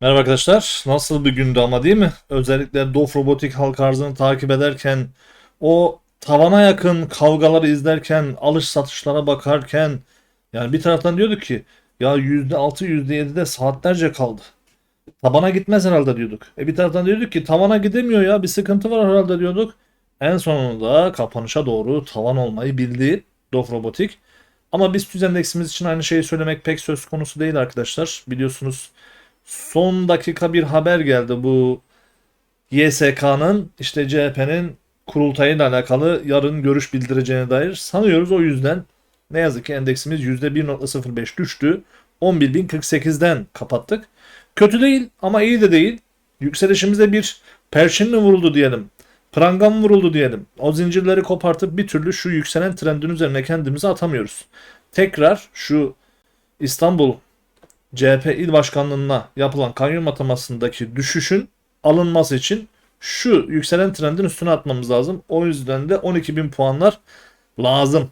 Merhaba arkadaşlar. Nasıl bir gündü ama değil mi? Özellikle Dof Robotik halk arzını takip ederken, o tavana yakın kavgaları izlerken, alış satışlara bakarken, yani bir taraftan diyorduk ki ya %6 %7'de saatlerce kaldı. Tabana gitmez herhalde diyorduk. E bir taraftan diyorduk ki tavana gidemiyor ya bir sıkıntı var herhalde diyorduk. En sonunda kapanışa doğru tavan olmayı bildi Dof Robotik. Ama biz tüz endeksimiz için aynı şeyi söylemek pek söz konusu değil arkadaşlar. Biliyorsunuz son dakika bir haber geldi bu YSK'nın işte CHP'nin kurultayıyla alakalı yarın görüş bildireceğine dair sanıyoruz o yüzden ne yazık ki endeksimiz %1.05 düştü. 11.048'den kapattık. Kötü değil ama iyi de değil. Yükselişimize bir perçin mi vuruldu diyelim. Pranga mı vuruldu diyelim. O zincirleri kopartıp bir türlü şu yükselen trendin üzerine kendimizi atamıyoruz. Tekrar şu İstanbul CHP il başkanlığına yapılan kayyum atamasındaki düşüşün alınması için şu yükselen trendin üstüne atmamız lazım. O yüzden de 12.000 puanlar lazım.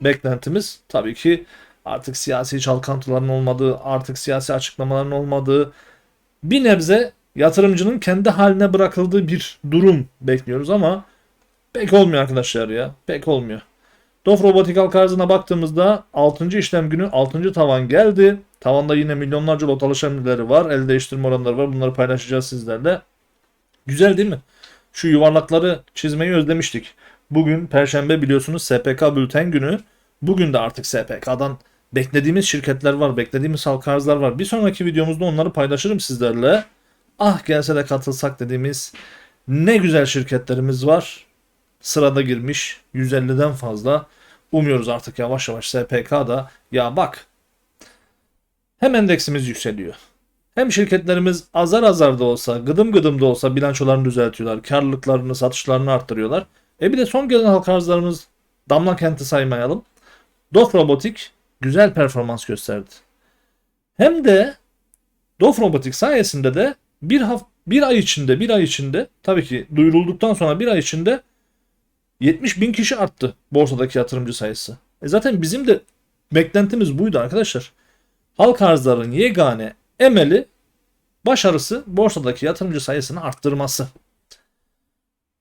Beklentimiz tabii ki artık siyasi çalkantıların olmadığı, artık siyasi açıklamaların olmadığı bir nebze yatırımcının kendi haline bırakıldığı bir durum bekliyoruz ama pek olmuyor arkadaşlar ya. Pek olmuyor. Dof Robotik halk arzına baktığımızda 6. işlem günü 6. tavan geldi. Tavanda yine milyonlarca lot alışanları var. El değiştirme oranları var. Bunları paylaşacağız sizlerle. Güzel değil mi? Şu yuvarlakları çizmeyi özlemiştik. Bugün Perşembe biliyorsunuz SPK bülten günü. Bugün de artık SPK'dan beklediğimiz şirketler var. Beklediğimiz halk arzlar var. Bir sonraki videomuzda onları paylaşırım sizlerle. Ah gelse de katılsak dediğimiz ne güzel şirketlerimiz var. Sırada girmiş 150'den fazla. Umuyoruz artık yavaş yavaş SPK'da ya bak hem endeksimiz yükseliyor. Hem şirketlerimiz azar azar da olsa, gıdım gıdım da olsa bilançolarını düzeltiyorlar. Karlılıklarını, satışlarını arttırıyorlar. E bir de son gelen halka arzlarımız Damla Kent'i saymayalım. Dof Robotik güzel performans gösterdi. Hem de Dof Robotik sayesinde de bir hafta bir ay içinde bir ay içinde tabii ki duyurulduktan sonra bir ay içinde 70 bin kişi arttı borsadaki yatırımcı sayısı. E zaten bizim de beklentimiz buydu arkadaşlar. Halk arzların yegane emeli başarısı borsadaki yatırımcı sayısını arttırması.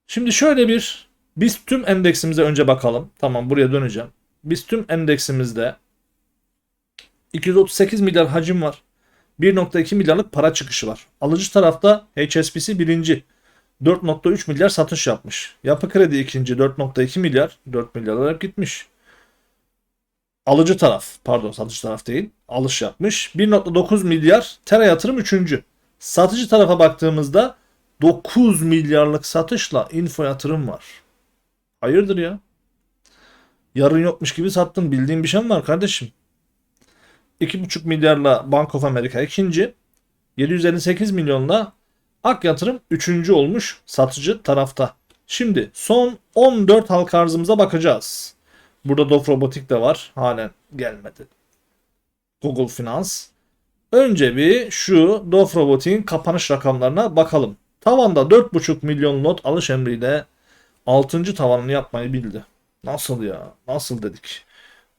Şimdi şöyle bir biz tüm endeksimize önce bakalım. Tamam buraya döneceğim. Biz tüm endeksimizde 238 milyar hacim var. 1.2 milyarlık para çıkışı var. Alıcı tarafta HSBC birinci 4.3 milyar satış yapmış. Yapı kredi ikinci 4.2 milyar 4 milyar olarak gitmiş. Alıcı taraf pardon satış taraf değil alış yapmış. 1.9 milyar Tera yatırım üçüncü. Satıcı tarafa baktığımızda 9 milyarlık satışla info yatırım var. Hayırdır ya? Yarın yokmuş gibi sattın. Bildiğin bir şey mi var kardeşim? 2,5 milyarla Bank of America ikinci. 758 milyonla Ak Yatırım üçüncü olmuş satıcı tarafta. Şimdi son 14 halka arzımıza bakacağız. Burada Dof Robotik de var. Halen gelmedi. Google Finans. Önce bir şu Dof Robotik'in kapanış rakamlarına bakalım. Tavanda 4,5 milyon lot alış emriyle 6. tavanını yapmayı bildi. Nasıl ya? Nasıl dedik?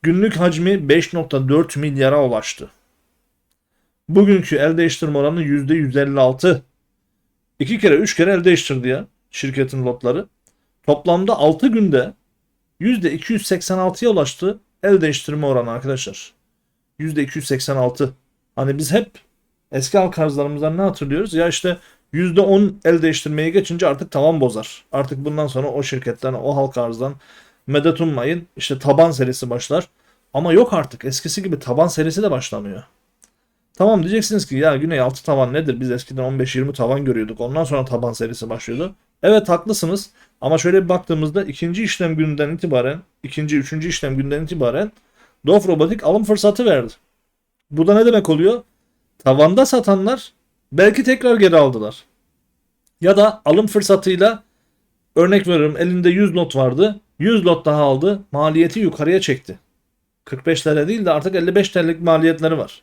Günlük hacmi 5.4 milyara ulaştı. Bugünkü el değiştirme oranı %156. İki kere üç kere el değiştirdi ya şirketin lotları. Toplamda 6 günde %286'ya ulaştı el değiştirme oranı arkadaşlar. %286. Hani biz hep eski halk arzlarımızdan ne hatırlıyoruz? Ya işte %10 el değiştirmeye geçince artık tavan bozar. Artık bundan sonra o şirketten, o halk arzdan medet ummayın. İşte taban serisi başlar. Ama yok artık. Eskisi gibi taban serisi de başlamıyor. Tamam diyeceksiniz ki ya Güney 6 tavan nedir? Biz eskiden 15-20 tavan görüyorduk. Ondan sonra taban serisi başlıyordu. Evet haklısınız. Ama şöyle bir baktığımızda ikinci işlem gününden itibaren, ikinci, üçüncü işlem günden itibaren Dof Robotik alım fırsatı verdi. Bu da ne demek oluyor? Tavanda satanlar belki tekrar geri aldılar. Ya da alım fırsatıyla örnek veriyorum elinde 100 lot vardı. 100 lot daha aldı. Maliyeti yukarıya çekti. 45 TL değil de artık 55 TL'lik maliyetleri var.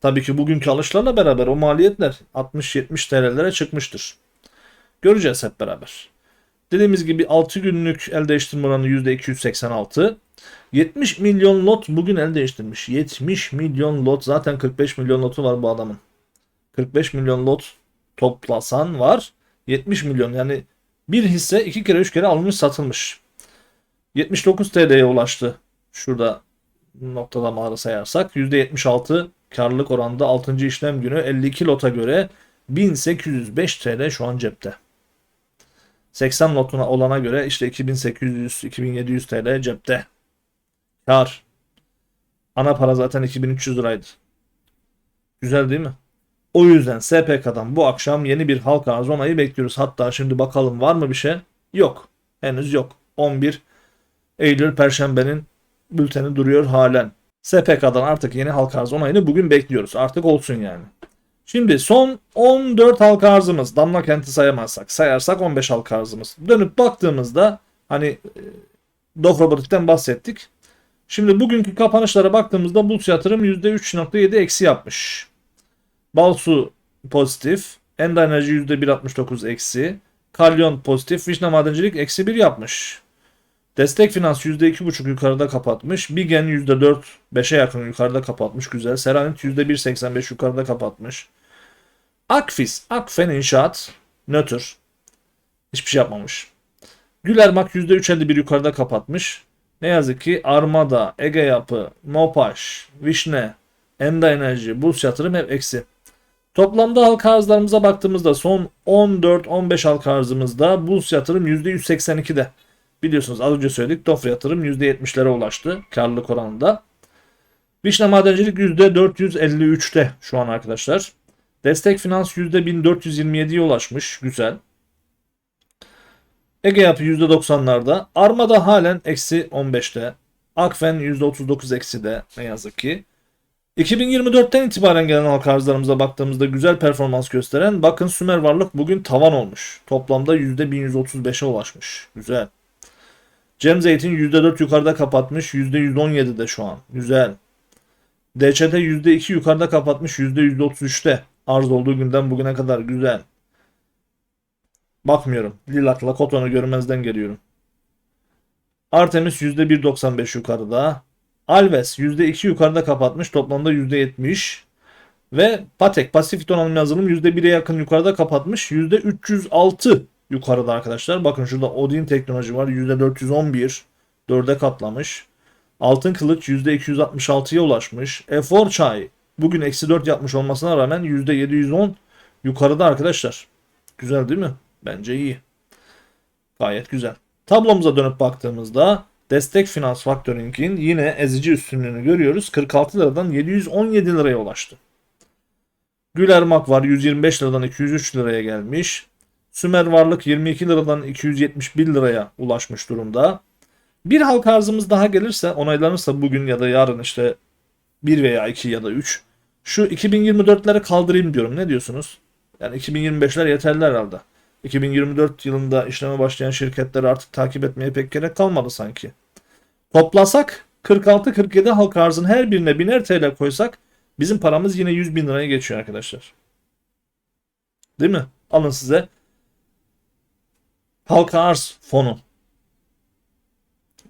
Tabii ki bugünkü alışlarla beraber o maliyetler 60-70 TL'lere çıkmıştır. Göreceğiz hep beraber. Dediğimiz gibi 6 günlük el değiştirme oranı %286. 70 milyon lot bugün el değiştirmiş. 70 milyon lot zaten 45 milyon lotu var bu adamın. 45 milyon lot toplasan var. 70 milyon yani bir hisse iki kere üç kere alınmış satılmış. 79 TL'ye ulaştı. Şurada noktalamaları sayarsak %76 karlılık oranda 6. işlem günü 52 lota göre 1805 TL şu an cepte. 80 lotuna olana göre işte 2800-2700 TL cepte. Kar. Ana para zaten 2300 liraydı. Güzel değil mi? O yüzden SPK'dan bu akşam yeni bir halka arz onayı bekliyoruz. Hatta şimdi bakalım var mı bir şey? Yok. Henüz yok. 11 Eylül Perşembe'nin bülteni duruyor halen. SPK'dan artık yeni halka arz onayını bugün bekliyoruz. Artık olsun yani. Şimdi son 14 halka arzımız. Damla kenti sayamazsak. Sayarsak 15 halka arzımız. Dönüp baktığımızda hani e, Dof Robotik'ten bahsettik. Şimdi bugünkü kapanışlara baktığımızda Bulls yatırım %3.7 eksi yapmış. Balsu pozitif. Enda Enerji %1.69 eksi. Kalyon pozitif. Vişne Madencilik eksi 1 yapmış. Destek Finans %2.5 yukarıda kapatmış. Bigen %4 5'e yakın yukarıda kapatmış. Güzel. Seranit %1.85 yukarıda kapatmış. Akfis, Akfen İnşaat nötr. Hiçbir şey yapmamış. Gülermak %3.51 yukarıda kapatmış. Ne yazık ki Armada, Ege Yapı, Mopaş, Vişne, Enda Enerji, Burs Yatırım hep eksi. Toplamda halka arzlarımıza baktığımızda son 14-15 halka arzımızda Burs Yatırım %182'de. Biliyorsunuz az önce söyledik Dof Yatırım %70'lere ulaştı karlılık oranında. Vişne Madencilik %453'te şu an arkadaşlar. Destek Finans %1427'ye ulaşmış. Güzel. Ege Yapı %90'larda. Armada halen eksi 15'te. Akfen %39 eksi de ne yazık ki. 2024'ten itibaren gelen halka arzlarımıza baktığımızda güzel performans gösteren bakın Sümer Varlık bugün tavan olmuş. Toplamda %1135'e ulaşmış. Güzel. Cem Zeytin %4 yukarıda kapatmış. %117'de şu an. Güzel. DÇT %2 yukarıda kapatmış. %133'te. Arz olduğu günden bugüne kadar. Güzel. Bakmıyorum. Lilak'la Koton'u görmezden geliyorum. Artemis %1.95 yukarıda. Alves %2 yukarıda kapatmış. Toplamda %70. Ve Patek Pasifik Donanım Yazılım %1'e yakın yukarıda kapatmış. %306 yukarıda arkadaşlar. Bakın şurada Odin Teknoloji var. %411. 4'e katlamış. Altın Kılıç %266'ya ulaşmış. Efor Çay bugün eksi 4 yapmış olmasına rağmen %710 yukarıda arkadaşlar. Güzel değil mi? Bence iyi. Gayet güzel. Tablomuza dönüp baktığımızda Destek Finans Factoring'in yine ezici üstünlüğünü görüyoruz. 46 liradan 717 liraya ulaştı. Gülermak var 125 liradan 203 liraya gelmiş. Sümer Varlık 22 liradan 271 liraya ulaşmış durumda. Bir halka arzımız daha gelirse onaylanırsa bugün ya da yarın işte 1 veya 2 ya da 3 şu 2024'leri kaldırayım diyorum. Ne diyorsunuz? Yani 2025'ler yeterli herhalde. 2024 yılında işleme başlayan şirketleri artık takip etmeye pek gerek kalmadı sanki. Toplasak 46-47 halka arzın her birine biner TL koysak bizim paramız yine 100 bin liraya geçiyor arkadaşlar. Değil mi? Alın size halka arz fonu.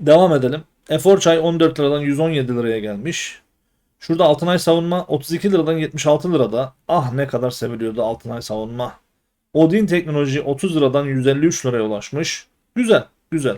Devam edelim. Efor çay 14 liradan 117 liraya gelmiş. Şurada Altınay savunma 32 liradan 76 lirada. Ah ne kadar seviliyordu Altınay savunma. Odin teknoloji 30 liradan 153 liraya ulaşmış. Güzel, güzel.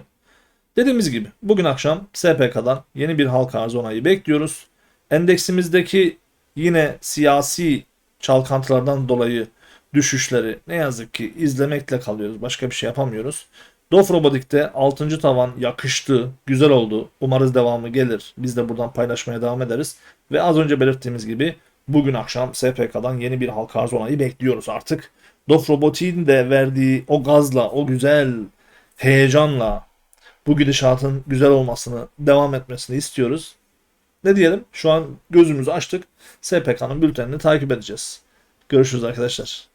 Dediğimiz gibi bugün akşam SPK'dan yeni bir halka arz onayı bekliyoruz. Endeksimizdeki yine siyasi çalkantılardan dolayı düşüşleri ne yazık ki izlemekle kalıyoruz. Başka bir şey yapamıyoruz. Dof Robotik'te 6. tavan yakıştı, güzel oldu. Umarız devamı gelir. Biz de buradan paylaşmaya devam ederiz. Ve az önce belirttiğimiz gibi bugün akşam SPK'dan yeni bir halka arz onayı bekliyoruz artık. Dof Robotik'in de verdiği o gazla, o güzel heyecanla bu gidişatın güzel olmasını, devam etmesini istiyoruz. Ne diyelim? Şu an gözümüzü açtık. SPK'nın bültenini takip edeceğiz. Görüşürüz arkadaşlar.